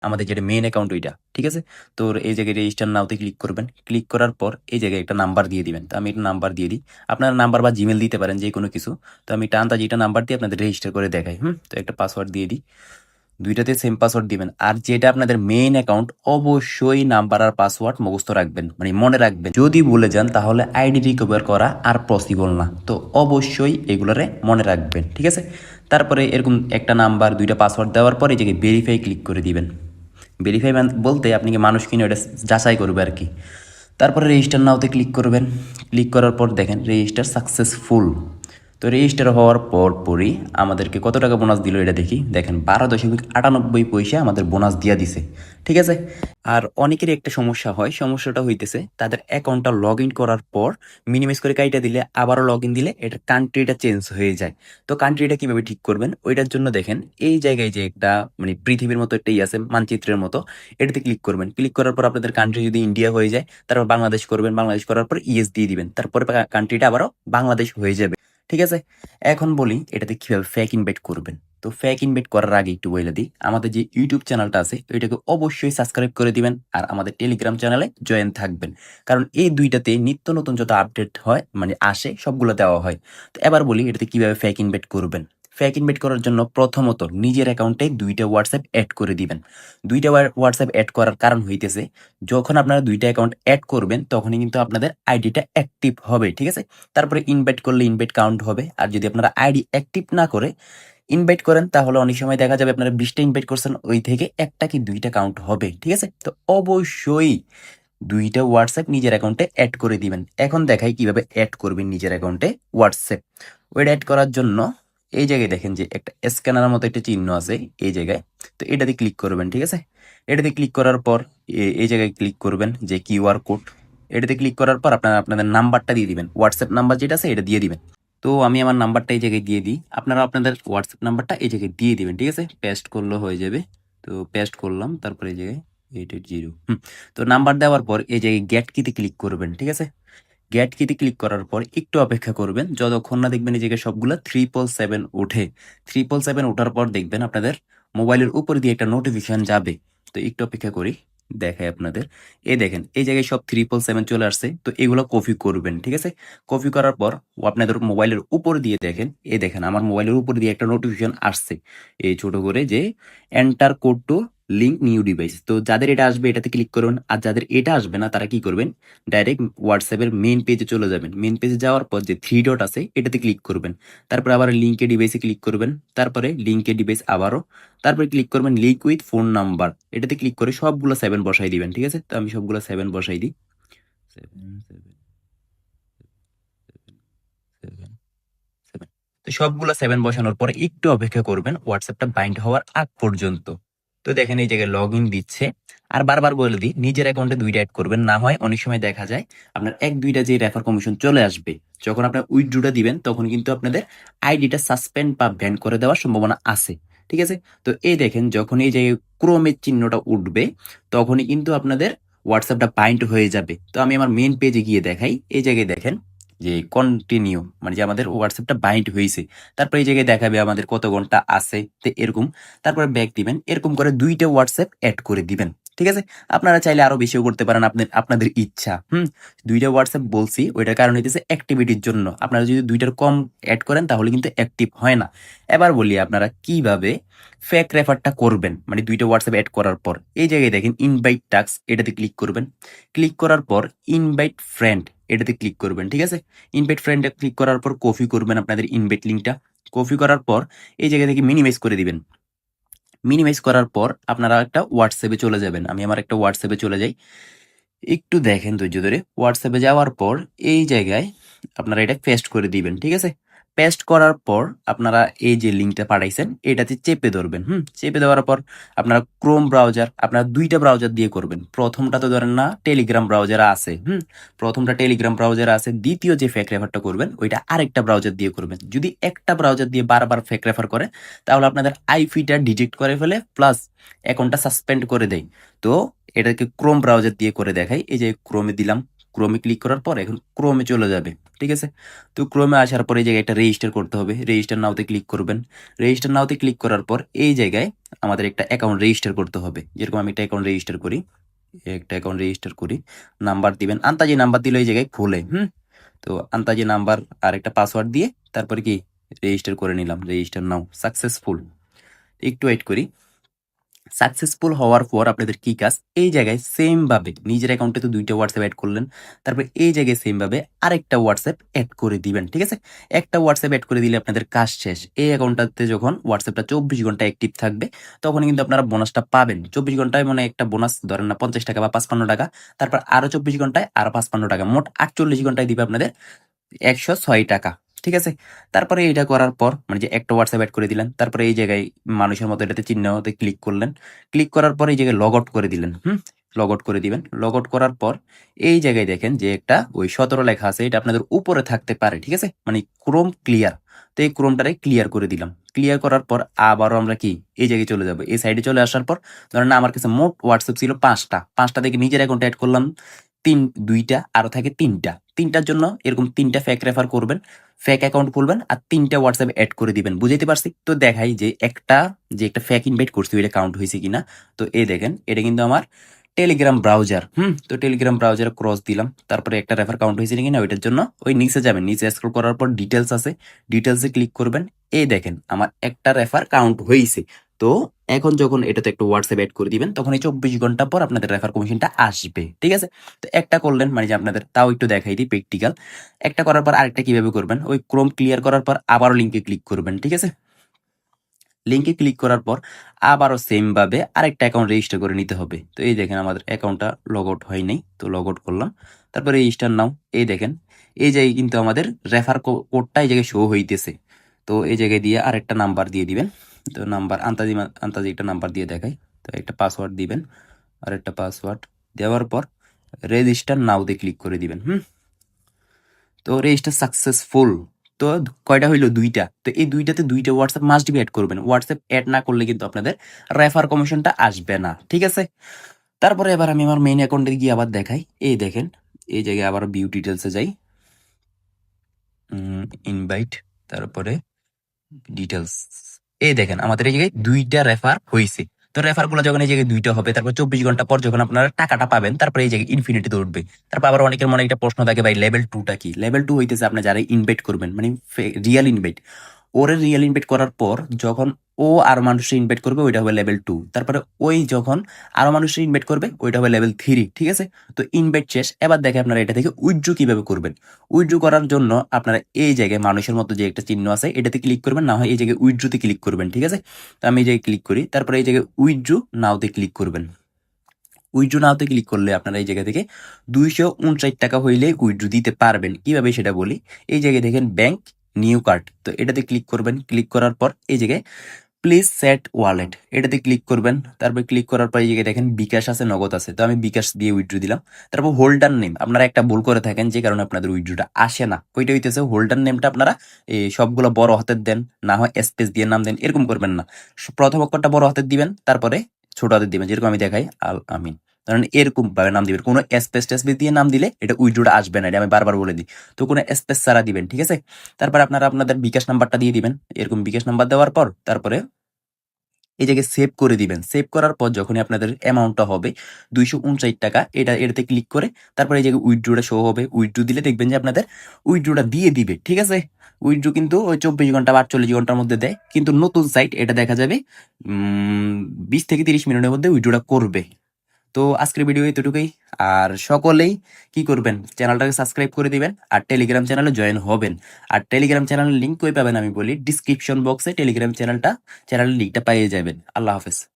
আমাদের যেটা main account ওইটা, ঠিক আছে? তোর এই জায়গায় রেজিস্টার নাওতে ক্লিক করবেন। ক্লিক করার পর এই জায়গায় একটা নাম্বার দিয়ে দিবেন। তো আমি একটা নাম্বার দিয়ে দিই। আপনারা নাম্বার বা জিমেল দিতে পারেন যে কোনো কিছু। তো আমি টানতা যেটা নাম্বার দিয়ে আপনাদের রেজিস্টার করে দেখাই, হুম? তো একটা পাসওয়ার্ড দিয়ে দিই। দুইটাতে সেম পাসওয়ার্ড দিবেন। আর যেটা আপনাদের মেইন অ্যাকাউন্ট অবশ্যই নাম্বার আর পাসওয়ার্ড মুখস্থ রাখবেন। মানে মনে রাখবেন। যদি ভুলে যান, তাহলে আইডি রিকভার করা আর পসিবল না। তো অবশ্যই এগুলোরে মনে রাখবেন, ঠিক আছে? তারপরে এরকম একটা নাম্বার দুইটা পাসওয়ার্ড দেওয়ার পরে এই জায়গায় ভেরিফাই ক্লিক করে দিবেন। ভেরিফাই বলতে আপনি কি মানুষ কিনে ওটা যাচাই করবে আর কি। তারপরে রেজিস্টার নাওতে ক্লিক করবেন। ক্লিক করার পর দেখেন রেজিস্টার সাকসেসফুল তো রেজিস্টার হওয়ার পর পরই আমাদেরকে কত টাকা বোনাস দিল এটা দেখি। দেখেন, বারো দশমিক আটানব্বই পয়সা আমাদের বোনাস দিয়া দিছে, ঠিক আছে? আর অনেকেরই একটা সমস্যা হয়, সমস্যাটা হইতেছে, তাদের অ্যাকাউন্টটা লগ ইন করার পর মিনিমাইজ করে কাইটা দিলে, আবারও লগ ইন দিলে এটার কান্ট্রিটা চেঞ্জ হয়ে যায়। তো কান্ট্রিটা কীভাবে ঠিক করবেন? ওইটার জন্য দেখেন, এই জায়গায় যে একটা মানে পৃথিবীর মতো একটাই আছে, মানচিত্রের মতো, এটাতে ক্লিক করবেন। ক্লিক করার পর আপনাদের কান্ট্রি যদি ইন্ডিয়া হয়ে যায়, তারপর বাংলাদেশ করবেন। বাংলাদেশ করার পর ইএস দিয়ে দিবেন। তারপরে কান্ট্রিটা আবারও বাংলাদেশ হয়ে যাবে। ঠিক আছে? এখন বলি এটাতে কীভাবে ফ্যাক ইনভাইট করবেন। তো ফ্যাক ইনভাইট করার আগে একটু বলে দিই। আমাদের যে ইউটিউব চ্যানেলটা আছে, ওইটাকে অবশ্যই সাবস্ক্রাইব করে দিবেন আর আমাদের টেলিগ্রাম চ্যানেলে জয়েন থাকবেন। কারণ এই দুইটাতে নিত্য নতুন যত আপডেট হয় মানে আসে, সবগুলো দেওয়া হয়। তো এবার বলি এটাতে কীভাবে ফ্যাক ইনভাইট করবেন। ফ্যাক ইনভাইট করার জন্য প্রথমত নিজের অ্যাকাউন্টে দুইটা হোয়াটসঅ্যাপ অ্যাড করে দিবেন। দুইটা হোয়াটসঅ্যাপ অ্যাড করার কারণ হইতেছে, যখন আপনারা দুইটা অ্যাকাউন্ট অ্যাড করবেন, তখনই কিন্তু আপনাদের আইডিটা অ্যাক্টিভ হবে, ঠিক আছে? তারপরে ইনভাইট করলে ইনভাইট কাউন্ট হবে, আর যদি আপনারা আইডি অ্যাক্টিভ না করে ইনভাইট করেন, তাহলে অনেক সময় দেখা যাবে আপনারা বিশটা ইনভাইট করছেন, ওই থেকে একটা কি দুইটা কাউন্ট হবে, ঠিক আছে? তো অবশ্যই দুইটা হোয়াটসঅ্যাপ নিজের অ্যাকাউন্টে অ্যাড করে দিবেন। এখন দেখাই কীভাবে অ্যাড করবেন নিজের অ্যাকাউন্টে হোয়াটসঅ্যাপ ওইটা অ্যাড করার জন্য এই জায়গায় দেখেন যে একটা স্ক্যানার মতো একটা চিহ্ন আছে এই জায়গায়। তো এটাতে ক্লিক করবেন, ঠিক আছে? এটাতে ক্লিক করার পর এই জায়গায় ক্লিক করবেন যে কিউআর কোড এটাতে ক্লিক করার পর আপনারা আপনাদের নাম্বারটা দিয়ে দিবেন। হোয়াটসঅ্যাপ নাম্বার যেটা আছে এটা দিয়ে দিবেন। তো আমি আমার নাম্বারটা এই জায়গায় দিয়ে দিই। আপনারা আপনাদের হোয়াটসঅ্যাপ নাম্বারটা এই জায়গায় দিয়ে দিবেন, ঠিক আছে? পেস্ট করলেও হয়ে যাবে। তো পেস্ট করলাম, তারপরে এই জায়গায় এইট এইট জিরো তো নাম্বার দেওয়ার পর এই জায়গায় গেট কিতে ক্লিক করবেন, ঠিক আছে? গেট কিতে ক্লিক করার পর একটু অপেক্ষা করবেন। যতক্ষণ না দেখবেন জায়গায় সবগুলো ট্রিপল সেভেন ওঠে। ট্রিপল সেভেন ওঠার পর দেখবেন আপনাদের মোবাইলের উপর দিয়ে একটা নোটিফিকেশন যাবে। তো একটু অপেক্ষা করি, দেখাই আপনাদের। এই দেখেন, এই জায়গায় সব ট্রিপল সেভেন চলে আসছে। তো এগুলো কপি করবেন, ঠিক আছে? কপি করার পর আপনাদের মোবাইলের উপর দিয়ে দেখেন, এই দেখেন আমার মোবাইলের উপর দিয়ে একটা নোটিফিকেশন আসছে। এই ছোট করে যে enter code to link new device তো যাদের এটা আসবে এটাতে ক্লিক করুন। আর যাদের এটা আসবে না তারা কি করবেন? ডাইরেক্ট হোয়াটসঅ্যাপের মেন পেজে চলে যাবেন। মেন পেজে যাওয়ার পর যে থ্রি ডট আছে এটাতে ক্লিক করবেন। তারপরে আবার লিঙ্কে ডিভাইসে ক্লিক করবেন। তারপরে লিঙ্কে ডিভাইস আবারও। তারপরে ক্লিক করবেন লিঙ্ক উইথ ফোন নাম্বার এটাতে ক্লিক করে সবগুলো সেভেন বসাই দিবেন ঠিক আছে? তো আমি সবগুলো সেভেন বসাই দিই। সেভেন সেভেন সেভেন তো সবগুলো সেভেন বসানোর পরে একটু অপেক্ষা করবেন হোয়াটসঅ্যাপটা বাইন্ড হওয়ার আগ পর্যন্ত। তো দেখেন এই জায়গায় লগ ইন দিচ্ছে। আর বারবার বলে দিই, নিজের অ্যাকাউন্টে দুইটা অ্যাড করবেন, না হয় অনেক সময় দেখা যায় আপনার এক, দুইটা যে রেফার কমিশন চলে আসবে, যখন আপনার উইথড্রোটা দিবেন, তখন কিন্তু আপনাদের আইডিটা সাসপেন্ড বা ব্যান করে দেওয়ার সম্ভাবনা আছে। ঠিক আছে? তো এই দেখেন, যখন এই জায়গায় ক্রোমের চিহ্নটা উঠবে, তখনই কিন্তু আপনাদের হোয়াটসঅ্যাপটা বাইন্ড হয়ে যাবে। তো আমি আমার মেন পেজে গিয়ে দেখাই। এই জায়গায় দেখেন যে কন্টিনিউ মানে যে আমাদের হোয়াটসঅ্যাপটা বাইন্ড হয়েছে, তারপরে এই জায়গায় দেখাবে আমাদের কত ঘণ্টা আছে, তো এরকম, তারপরে ব্যাক দিবেন, এরকম করে দুইটা হোয়াটসঅ্যাপ অ্যাড করে দিবেন, ঠিক আছে? আপনারা চাইলে আরও বেশিও করতে পারেন আপনার, আপনাদের ইচ্ছা, হুম? দুইটা হোয়াটসঅ্যাপ বলছি, ওইটার কারণ হইতেছে অ্যাক্টিভিটির জন্য। আপনারা যদি দুইটার কম অ্যাড করেন, তাহলে কিন্তু অ্যাক্টিভ হয় না। এবার বলি আপনারা কীভাবে ফেক রেফারটা করবেন মানে দুইটা হোয়াটসঅ্যাপ অ্যাড করার পর। এই জায়গায় দেখেন ইনভাইট টাক্স এটাতে ক্লিক করবেন। ক্লিক করার পর ইনভাইট ফ্রেন্ড এটাতে ক্লিক করবেন, ঠিক আছে? ইনভাইট ফ্রেন্ডে ক্লিক করার পর কপি করবেন আপনাদের ইনভাইট লিঙ্কটা কপি করার পর এই জায়গা থেকে মিনিমাইজ করে দিবেন। মিনিমাইজ করার পর আপনারা একটা হোয়াটসঅ্যাপে চলে যাবেন। আমি আমার একটা হোয়াটসঅ্যাপে চলে যাই। একটু দেখেন ধৈর্য ধরে। হোয়াটসঅ্যাপে যাওয়ার পর এই জায়গায় আপনারা এটা পেস্ট করে দিবেন, ঠিক আছে? পেস্ট করার পর আপনারা এই যে লিঙ্কটা পাঠাইছেন, এটাতে চেপে ধরবেন, হুম? চেপে দেওয়ার পর আপনারা ক্রোম ব্রাউজার আপনারা দুইটা ব্রাউজার দিয়ে করবেন। প্রথমটা তো ধরেন না টেলিগ্রাম ব্রাউজার আছে, হুম? প্রথমটা টেলিগ্রাম ব্রাউজার আছে, দ্বিতীয় যে ফেক রেফারটা করবেন, ওইটা আরেকটা ব্রাউজার দিয়ে করবেন। যদি একটা ব্রাউজার দিয়ে বারবার ফেক রেফার করে, তাহলে আপনাদের আইফিটা ডিটেক্ট করে ফেলে প্লাস অ্যাকাউন্টটা সাসপেন্ড করে দেয়। তো এটাকে ক্রোম ব্রাউজার দিয়ে করে দেখাই, এই যে ক্রোমে দিলাম ক্রোমে ক্লিক করার পর এখন ক্রোমে চলে যাবে, ঠিক আছে? তো ক্রোমে আসার পর এই জায়গায় একটা রেজিস্টার করতে হবে। রেজিস্টার নাওতে ক্লিক করবেন। রেজিস্টার নাওতে ক্লিক করার পর এই জায়গায় আমাদের একটা অ্যাকাউন্ট রেজিস্টার করতে হবে। যেরকম আমি একটা অ্যাকাউন্ট রেজিস্টার করি, একটা অ্যাকাউন্ট রেজিস্টার করি নাম্বার দিবেন। আন্তাজি নাম্বার দিলে এই জায়গায় খোলে, হুম? তো আন্তাজি নাম্বার আর একটা পাসওয়ার্ড দিয়ে তারপরে কি? রেজিস্টার করে নিলাম। রেজিস্টার নাও সাকসেসফুল একটু ওয়েট করি। সাকসেসফুল হওয়ার পর আপনাদের কি কাজ? এই জায়গায় সেম ভাবে নিজের অ্যাকাউন্টে তো দুইটা হোয়াটসঅ্যাপ অ্যাড করলেন। তারপর এই জায়গায় সেম ভাবে আরেকটা হোয়াটসঅ্যাপ অ্যাড করে দিবেন, ঠিক আছে? একটা হোয়াটসঅ্যাপ অ্যাড করে দিলে আপনাদের কাজ শেষ। এই অ্যাকাউন্টটাতে যখন হোয়াটসঅ্যাপটা চব্বিশ ঘণ্টা অ্যাক্টিভ থাকবে, তখন কিন্তু আপনারা বোনাসটা পাবেন। চব্বিশ ঘন্টায় মানে একটা বোনাস ধরেন না, পঞ্চাশ টাকা বা পাঁচপান্ন টাকা। তারপর আরও চব্বিশ ঘন্টায় আরও পাঁচপান্ন টাকা। মোট আটচল্লিশ ঘন্টায় দিবে আপনাদের একশো ছয় টাকা। ঠিক আছে? তারপরে এটা করার পর মানে যে একটা হোয়াটসঅ্যাপ অ্যাড করে দিলেন, তারপরে এই জায়গায় মানুষের মতো এটাতে চিহ্নতে ক্লিক করলেন। ক্লিক করার পর এই জায়গায় লগ আউট করে দিলেন, হুম? লগ আউট করে দিবেন। লগ আউট করার পর এই জায়গায় দেখেন যে একটা ওই সতেরো লেখা আছে, এটা আপনাদের উপরে থাকতে পারে, ঠিক আছে? মানে ক্রোম ক্লিয়ার তো এই ক্রোমটারে ক্লিয়ার করে দিলাম। ক্লিয়ার করার পর আবারও আমরা কি? এই জায়গায় চলে যাব। এই সাইডে চলে আসার পর, ধরেন না আমার কাছে মোট হোয়াটসঅ্যাপ ছিল পাঁচটা। পাঁচটা থেকে নিজের অ্যাকাউন্ট অ্যাড করলাম, তিন, দুইটা, আরও থাকে তিনটা। তিনটার জন্য এরকম তিনটা ফ্যাক রেফার করবেন। ফেক অ্যাকাউন্ট খুলবেন আর তিনটা হোয়াটসঅ্যাপ অ্যাড করে দিবেন। বুঝাইতে পারছি? তো দেখাই যে একটা যে একটা ফেক ইনভাইট করছি, ওইটা কাউন্ট হয়েছে কিনা। তো এ দেখেন, এটা কিন্তু আমার টেলিগ্রাম ব্রাউজার হুম? তো টেলিগ্রাম ব্রাউজারে ক্রস দিলাম, তারপরে একটা রেফার কাউন্ট হয়েছে কিনা ওইটার জন্য। ওই নিচে যাবেন, নিচে স্ক্রল করার পর ডিটেলস আছে। ডিটেলসে ক্লিক করবেন। এ দেখেন, আমার একটা রেফার কাউন্ট হয়েছে তো এখন যখন এটাতে একটু হোয়াটসঅ্যাপ অ্যাড করে দিবেন, তখন এই চব্বিশ ঘণ্টা পর আপনাদের রেফার কমিশনটা আসবে, ঠিক আছে? তো একটা করলেন মানে যে আপনাদের, তাও একটু দেখাই দিই প্র্যাকটিক্যাল একটা করার পর আরেকটা কীভাবে করবেন? ওই ক্রোম ক্লিয়ার করার পর আবারও লিঙ্কে ক্লিক করবেন, ঠিক আছে? লিঙ্কে ক্লিক করার পর আবারও সেমভাবে আরেকটা অ্যাকাউন্ট রেজিস্টার করে নিতে হবে। তো এই দেখেন আমাদের অ্যাকাউন্টটা লগ আউট হয় নাই, তো লগ আউট করলাম। তারপরে রেজিস্টার নাও, এই দেখেন, এই জায়গায় কিন্তু আমাদের রেফার কোডটা এই জায়গায় শো হইতেছে। তো এই জায়গায় দিয়ে আরেকটা নাম্বার দিয়ে দিবেন। তো নাম্বার আন্তাজি আন্তাজি একটা নাম্বার দিয়ে দেখাই। তো একটা পাসওয়ার্ড দিবেন, আর একটা পাসওয়ার্ড দেওয়ার পর রেজিস্টার নাওতে ক্লিক করে দিবেন, হুম? তো রেজিস্টার সাকসেসফুল তো কয়টা হইল? দুইটা। তো এই দুইটাতে দুইটা হোয়াটসঅ্যাপ মাস্ট বি অ্যাড করবেন। হোয়াটসঅ্যাপ অ্যাড না করলে কিন্তু আপনাদের রেফার কমিশনটা আসবে না, ঠিক আছে? তারপরে এবার আমি আমার মেইন অ্যাকাউন্টে গিয়ে আবার দেখাই। এই দেখেন, এই জায়গায় আবার ভিউ ডিটেলসে যাই। ইনভাইট তারপরে ডিটেলস এই দেখেন, আমাদের এই জায়গায় দুইটা রেফার হয়েছে তো রেফারগুলো যখন এই জায়গায় দুইটা হবে, তারপর চব্বিশ ঘণ্টা পর যখন আপনারা টাকাটা পাবেন, তারপরে এই জায়গায় ইনফিনিটিতে উঠবে তারপর আবার অনেকের মনে একটা প্রশ্ন থাকে, ভাই লেভেল টুটা কি? লেভেল টু হইতেছে আপনি যারা ইনভাইট করবেন মানে রিয়েল ইনভাইট ওরে রিয়েল ইনভাইট করার পর যখন ও আর মানুষের ইনভাইট করবে, ওইটা হবে লেভেল টু তারপরে ওই যখন আরও মানুষের ইনভাইট করবে, ওইটা হবে লেভেল থ্রি ঠিক আছে? তো ইনভাইট শেষ। এবার দেখে আপনারা এটা থেকে উইথড্রু কীভাবে করবেন। উইথড্রু করার জন্য আপনারা এই জায়গায় মানুষের মতো যে একটা চিহ্ন আছে, এটাতে ক্লিক করবেন, না হয় এই জায়গায় উইথড্রুতে ক্লিক করবেন, ঠিক আছে? তো আমি এই জায়গায় ক্লিক করি, তারপরে এই জায়গায় উইথড্রু নাওতে ক্লিক করবেন। উইথড্রু নাওতে ক্লিক করলে আপনারা এই জায়গা থেকে দুইশো উনষাট টাকা হইলে উইথড্রু দিতে পারবেন। কীভাবে সেটা বলি? এই জায়গায় দেখেন ব্যাংক নিউ কার্ড তো এটাতে ক্লিক করবেন। ক্লিক করার পর এই জায়গায় প্লিজ সেট ওয়ালেট এটাতে ক্লিক করবেন। তারপর ক্লিক করার পর এই জায়গায় দেখেন বিকাশ আছে, নগদ আছে। তো আমি বিকাশ দিয়ে উইথড্রু দিলাম। তারপর হোল্ডার নেম আপনারা একটা ভুল করে থাকেন, যে কারণে আপনাদের উইথড্রুটা আসে না। ওইটা হইতেছে হোল্ডার নেমটা আপনারা এই সবগুলো বড় হাতের দেন, না হয় স্পেস দিয়ে নাম দেন, এরকম করবেন না। প্রথম অক্ষরটা বড় হাতের দিবেন, তারপরে ছোট হাতের দিবেন, যেরকম আমি দেখাই, আল আমিন। কারণ এরকম ভাবে নাম দিবেন। কোনো স্পেস টেসপেস দিয়ে নাম দিলে এটা উইড্রোটা আসবে না, এটা আমি বারবার বলে দিই। তো কোনো স্পেস ছাড়া দিবেন, ঠিক আছে? তারপর আপনারা আপনাদের বিকাশ নাম্বারটা দিয়ে দিবেন। এরকম বিকাশ নাম্বার দেওয়ার পর তারপরে এই জায়গায় সেভ করে দিবেন। সেভ করার পর যখনই আপনাদের অ্যামাউন্টটা হবে, দুইশো উনষাট টাকা, এটা, এটাতে ক্লিক করে তারপরে এই জায়গায় উইথড্রোটা শো হবে। উইথড্রো দিলে দেখবেন যে আপনাদের উইথড্রোটা দিয়ে দিবে, ঠিক আছে? উইথড্রো কিন্তু ওই চব্বিশ ঘণ্টা বা আটচল্লিশ ঘণ্টার মধ্যে দেয়। কিন্তু নতুন সাইট এটা দেখা যাবে বিশ থেকে তিরিশ মিনিটের মধ্যে উইথড্রোটা করবে। তো আজকের ভিডিও এতটুকুই। আর সকলেই কি করবেন? চ্যানেলটাকে সাবস্ক্রাইব করে দিবেন আর টেলিগ্রাম চ্যানেলে জয়েন হবেন। আর টেলিগ্রাম চ্যানেলের লিঙ্ক কই পাবেন আমি বলি? ডিসক্রিপশন বক্সে টেলিগ্রাম চ্যানেলটা চ্যানেলের লিঙ্কটা পেয়ে যাবেন। আল্লাহ হাফেজ।